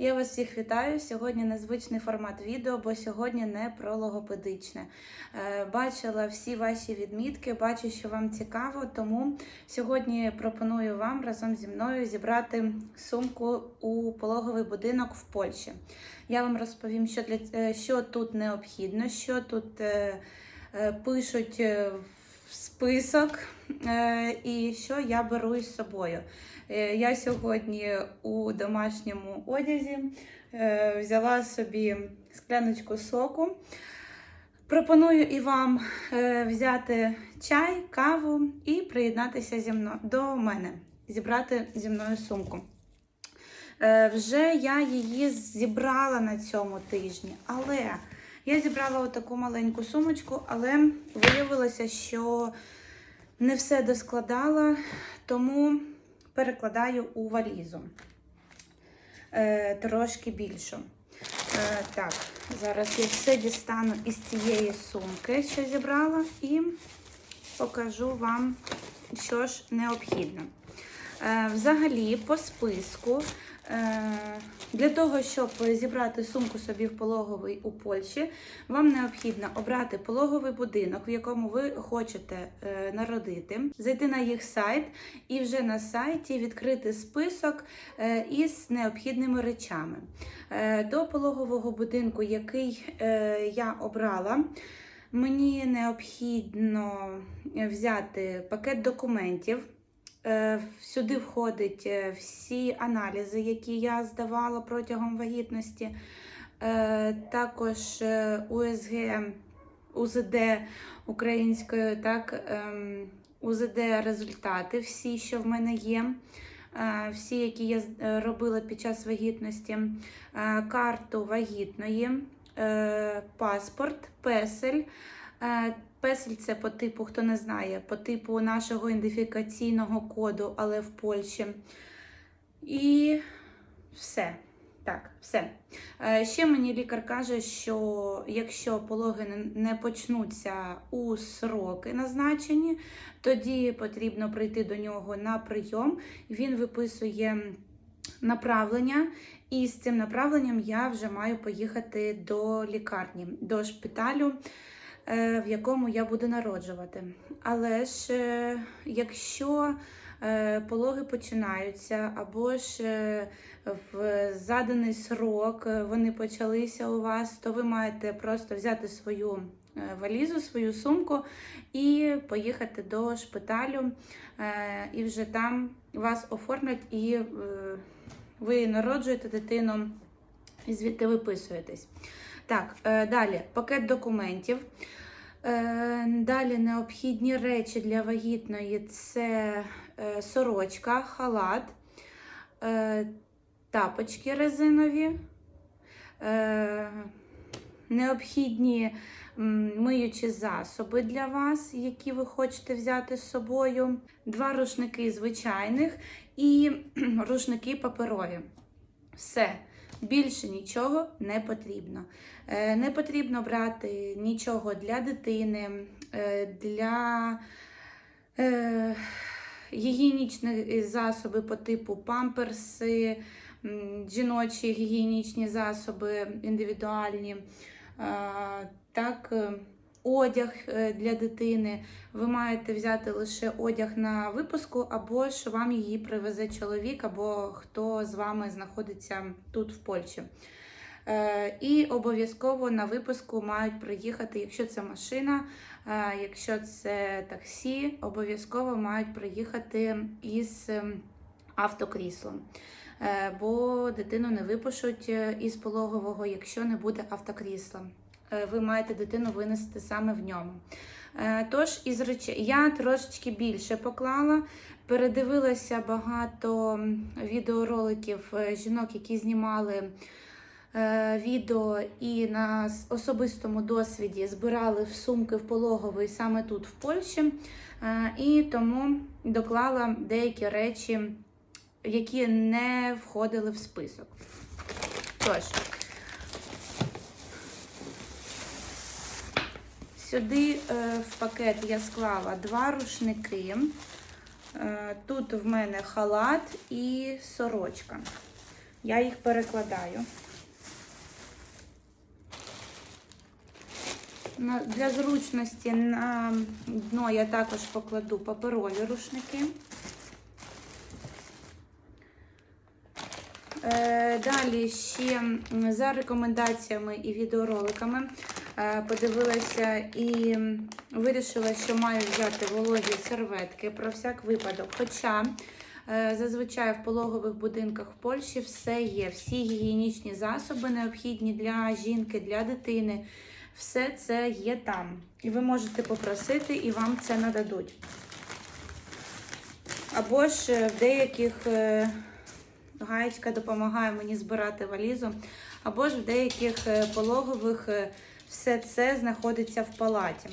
Я вас всіх вітаю. Сьогодні незвичний формат відео, бо сьогодні не про логопедичне. Е, Бачила всі ваші відмітки, бачу, що вам цікаво, тому сьогодні пропоную вам разом зі мною зібрати сумку у пологовий будинок в Польщі. Я вам розповім, що, для, е, що тут необхідно, що тут е, пишуть е, в список е, і що я беру із собою. Е, Я сьогодні у домашньому одязі е, взяла собі скляночку соку. Пропоную і вам взяти чай, каву і приєднатися зі мною до мене, зібрати зі мною сумку. Вже я її зібрала на цьому тижні, але я зібрала отаку маленьку сумочку, але виявилося, що не все доскладала, тому перекладаю у валізу е, трошки більшу. Е, так, зараз я все дістану із цієї сумки, що зібрала, і покажу вам, що ж необхідно. Е, взагалі, по списку, е, для того, щоб зібрати сумку собі в пологовий у Польщі, вам необхідно обрати пологовий будинок, в якому ви хочете е, народити, зайти на їх сайт і вже на сайті відкрити список із необхідними речами. До пологового будинку, який я обрала, мені необхідно взяти пакет документів. Е, Сюди входять е, всі аналізи, які я здавала протягом вагітності. Е, Також УСГ, УЗД українською, так, ем, УЗД результати, всі, що в мене є. Всі, які я робила під час вагітності, карту вагітної, паспорт, песель. Е, Песель це по типу, хто не знає, по типу нашого ідентифікаційного коду, але в Польщі. І все. Так, все. Е, Ще мені лікар каже, що якщо пологи не- почнуться у сроки назначені, тоді потрібно прийти до нього на прийом. Він виписує направлення, і з цим направленням я вже маю поїхати до лікарні, до шпиталю, в якому я буду народжувати. Але ж е, якщо е, пологи починаються, або ж е, в заданий срок е, вони почалися у вас, то ви маєте просто взяти свою е, валізу, свою сумку і поїхати до шпиталю, е, і вже там вас оформлять і е, ви народжуєте дитину і звідти виписуєтесь. Так, е, далі пакет документів. Е, Далі необхідні речі для вагітної це е, сорочка, халат, тапочки резинові, необхідні миючі засоби для вас, які ви хочете взяти з собою, два рушники звичайних і рушники паперові. Все. Більше нічого не потрібно. Е, Не потрібно брати нічого для дитини, е, для гігієнічних гігієнічні засоби по типу памперси, жіночі гігієнічні засоби індивідуальні. Е, Так, е, одяг е, для дитини. Ви маєте взяти лише одяг на випуску, або ж вам її привезе чоловік, або хто з вами знаходиться тут в Польщі. Е, І обов'язково на випуску мають приїхати, якщо це машина, е, якщо це таксі, обов'язково мають приїхати із ем, автокріслом. Бо дитину не випишуть із пологового, якщо не буде автокрісла. Е, Ви маєте дитину винести саме в ньому. Е, Тож із речей я трошечки більше поклала, передивилася багато відеороликів е, жінок, які знімали відео і на особистому досвіді збирали в сумки в пологовий саме тут, в Польщі. І тому доклала деякі речі, які не входили в список. Тож, Сюди е, в пакет я склала два рушники. Е, Тут в мене халат і сорочка. Я їх перекладаю. Для зручності на дно я також покладу паперові рушники. Е, Далі ще за рекомендаціями і відеороликами подивилася і вирішила, що маю взяти вологі серветки про всяк випадок. Хоча е, зазвичай в пологових будинках в Польщі все є, всі гігієнічні засоби необхідні для жінки, для дитини. Все це є там. І ви можете попросити, і вам це нададуть. Або ж е, в деяких е, гаєчка допомагає мені збирати валізу, або ж в деяких е, пологових е, все це знаходиться в палаті.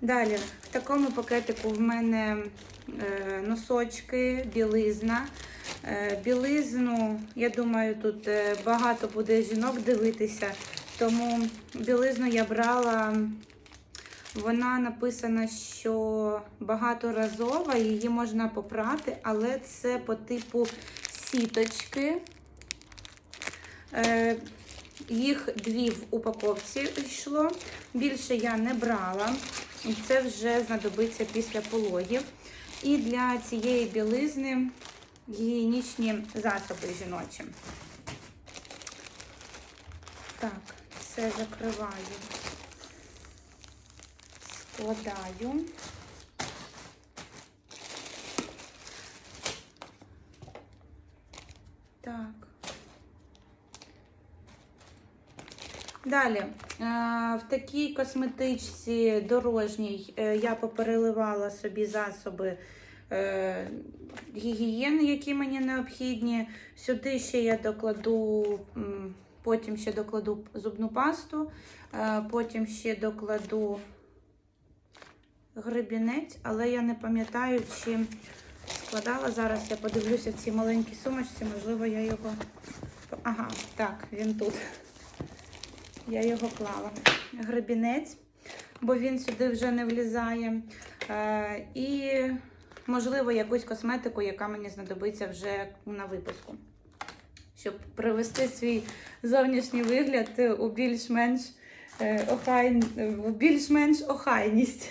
Далі, в такому пакетику в мене е, носочки, білизна. Е, білизну, я думаю, тут е, багато буде жінок дивитися, тому білизну я брала. Вона написана, що багаторазова, її можна попрати, але це по типу сіточки. Їх дві в упаковці йшло. Більше я не брала. Це вже знадобиться після пологів. І для цієї білизни гігієнічні засоби жіночі. Так, це закриваю складаю. Так. Далі, е, в такій косметичці дорожній е, я попереливала собі засоби е, гігієни, які мені необхідні. Сюди ще я докладу, потім ще докладу зубну пасту, потім ще докладу гребінець, але я не пам'ятаю, чи складала. Зараз я подивлюся в цій маленькій сумочці, можливо, я його. Ага, так, він тут. Я його клала. Гребінець, бо він сюди вже не влізає. Е, і, можливо, якусь косметику, яка мені знадобиться вже на випуску. Щоб привести свій зовнішній вигляд у більш-менш е, охай... в більш-менш охайність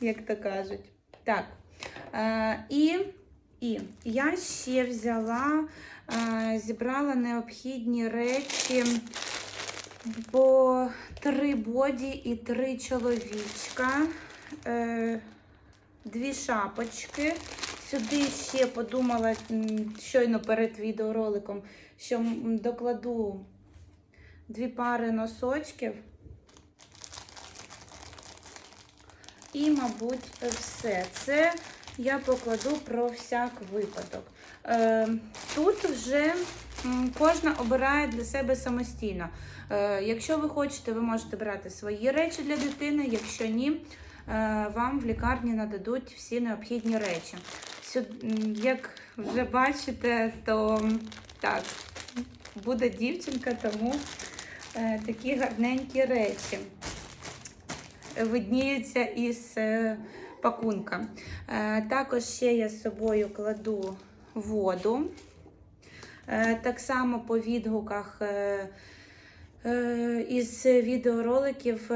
як то кажуть. Так. Е, і, і я ще взяла, е, зібрала необхідні речі по три боді і три чоловічка, е, дві шапочки. Сюди ще подумала щойно перед відеороликом, що докладу дві пари носочків. І, мабуть, все. Це я покладу про всяк випадок. Е, тут вже кожна обирає для себе самостійно. Е, якщо ви хочете, ви можете брати свої речі для дитини. Якщо ні, е, вам в лікарні нададуть всі необхідні речі. Як вже бачите, то так, буде дівчинка, тому е, такі гарненькі речі видніються із пакунка. Також ще я з собою кладу воду. Е, Так само по відгуках е, е, із відеороликів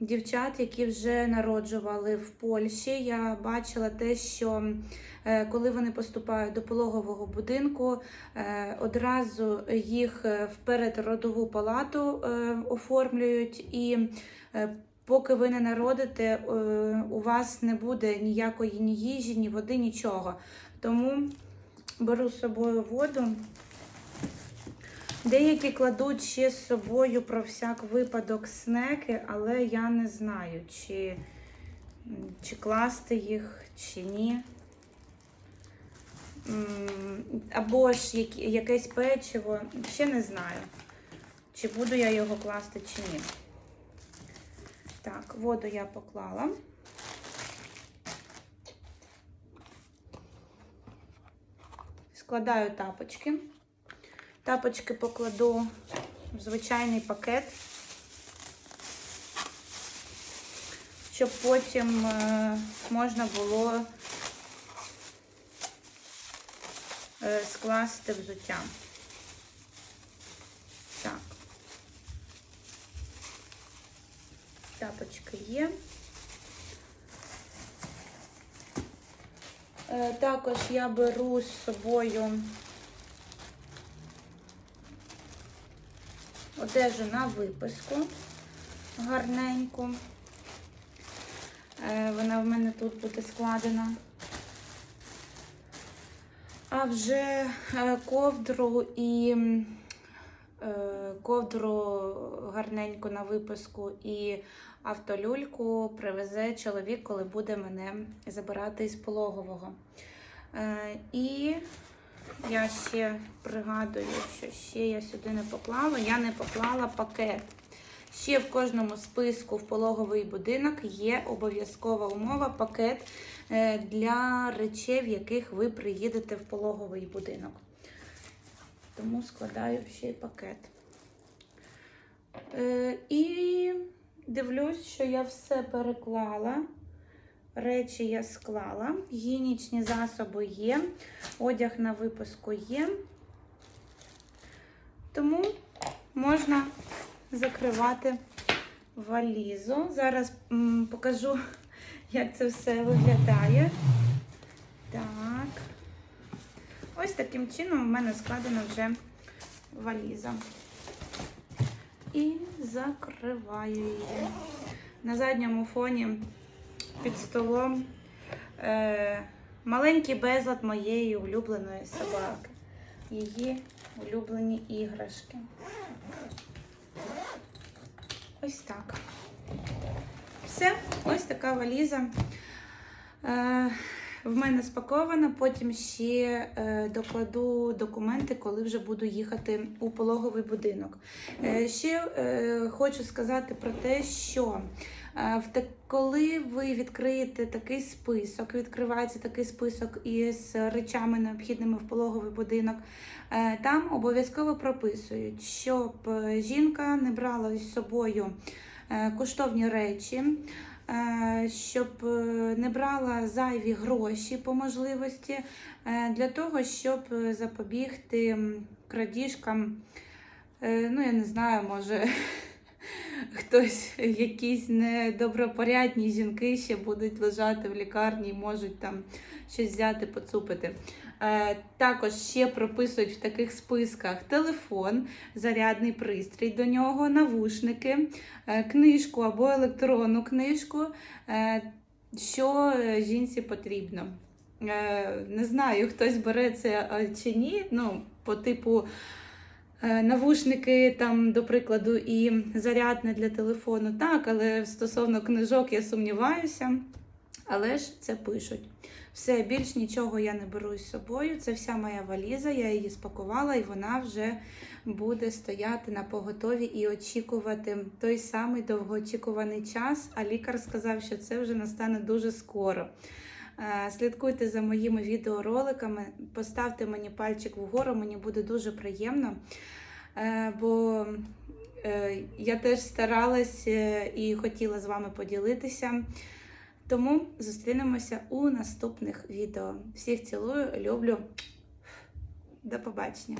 дівчат, які вже народжували в Польщі. Я бачила те, що коли вони поступають до пологового будинку, одразу їх е, в передродову палату оформлюють і Поки ви не народите, у вас не буде ніякої ні їжі, ні води, нічого. Тому беру з собою воду. Деякі кладуть ще з собою про всяк випадок снеки, але я не знаю, чи, чи класти їх, чи ні. Або ж якесь печиво, ще не знаю, чи буду я його класти, чи ні. Так, воду я поклала. Складаю тапочки. Тапочки покладу в звичайний пакет, щоб потім е, можна було е, скласти взуття. Так. Тапочки є. Е, Також я беру з собою одежу на виписку гарненьку. Е, Вона в мене тут буде складена. А вже е, ковдру і е, ковдру гарненьку на виписку і автолюльку привезе чоловік, коли буде мене забирати із пологового. І я ще пригадую, що ще я сюди не поклала. Я не поклала пакет. Ще в кожному списку в пологовий будинок є обов'язкова умова пакет е, для речей, в яких ви приїдете в пологовий будинок. Тому складаю ще й пакет. Е, І дивлюсь, що я все переклала. Речі я склала, гігієнічні засоби є, одяг на випуску є. Тому можна закривати валізу. Зараз покажу, як це все виглядає. Так. Ось таким чином в мене складена вже валіза. І закриваю її. На задньому фоні під столом е, маленький безлад моєї улюбленої собаки. Її улюблені іграшки. Ось так. Все, ось така валіза. Е, в мене спакована, потім ще е, докладу документи, коли вже буду їхати у пологовий будинок. Е, ще е, хочу сказати про те, що коли ви відкриєте такий список, відкривається такий список із речами, необхідними в пологовий будинок, там обов'язково прописують, щоб жінка не брала з собою коштовні речі. Е, щоб е, не брала зайві гроші по можливості, е, для того, щоб запобігти крадіжкам. Ну, я не знаю, може хтось, якісь недобропорядні жінки ще будуть лежати в лікарні і можуть там щось взяти, поцупити. Е, Також ще прописують в таких списках телефон, зарядний пристрій до нього, навушники, е, книжку або електронну книжку, е, що жінці потрібно. Не знаю, хтось бере це чи ні. Ну, по типу навушники, там, до прикладу, і зарядне для телефону. Так, але стосовно книжок я сумніваюся. Але ж це пишуть. Все, більш нічого я не беру з собою. Це вся моя валіза, я її спакувала, і вона вже буде стояти на поготові і очікувати той самий довгоочікуваний час. А лікар сказав, що це вже настане дуже скоро. Е, Слідкуйте за моїми відеороликами, поставте мені пальчик вгору, мені буде дуже приємно. Е, Бо е, я теж старалась е, і хотіла з вами поділитися. Тому зустрінемося у наступних відео. Всіх цілую, люблю. До побачення!